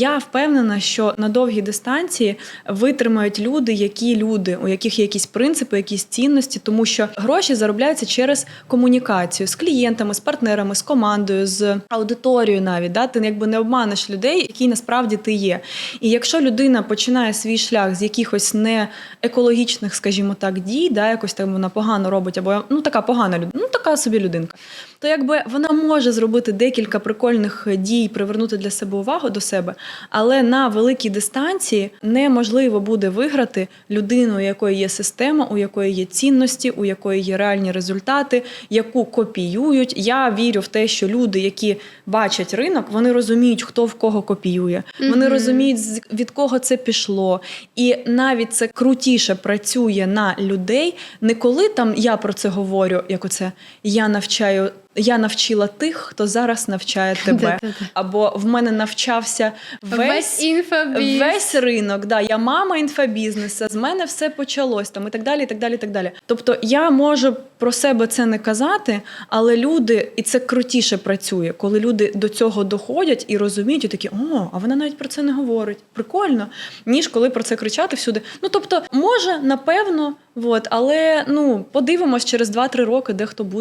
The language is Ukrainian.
Я впевнена, що на довгій дистанції витримають люди, які люди, у яких є якісь принципи, якісь цінності, тому що гроші заробляються через комунікацію з клієнтами, з партнерами, з командою, з аудиторією. Навіть да? ти якби не обманеш людей, які насправді ти є. І якщо людина починає свій шлях з якихось не екологічних, скажімо так, дій, да, якось там вона погано робить, або ну така погана людина, ну така собі людинка, то якби вона може зробити декілька прикольних дій, привернути для себе увагу до себе, але на великій дистанції неможливо буде виграти людину, у якої є система, у якої є цінності, у якої є реальні результати, яку копіюють. Я вірю в те, що люди, які бачать ринок, вони розуміють, хто в кого копіює. Вони розуміють, від кого це пішло. І навіть це крутіше працює на людей, не коли там я про це говорю, як оце я навчаю. Я навчила тих, хто зараз навчає тебе. Або в мене навчався Весь весь, інфобіз. весь ринок. Да, я мама інфобізнесу, з мене все почалось там і так далі. і так далі, і так далі. Тобто я можу про себе це не казати, але люди, і це крутіше працює, коли люди до цього доходять і розуміють, і такі, о, а вона навіть про це не говорить. Прикольно, ніж коли про це кричати всюди. Ну тобто, може, напевно, от, але ну подивимось через 2-3 роки, де хто буде.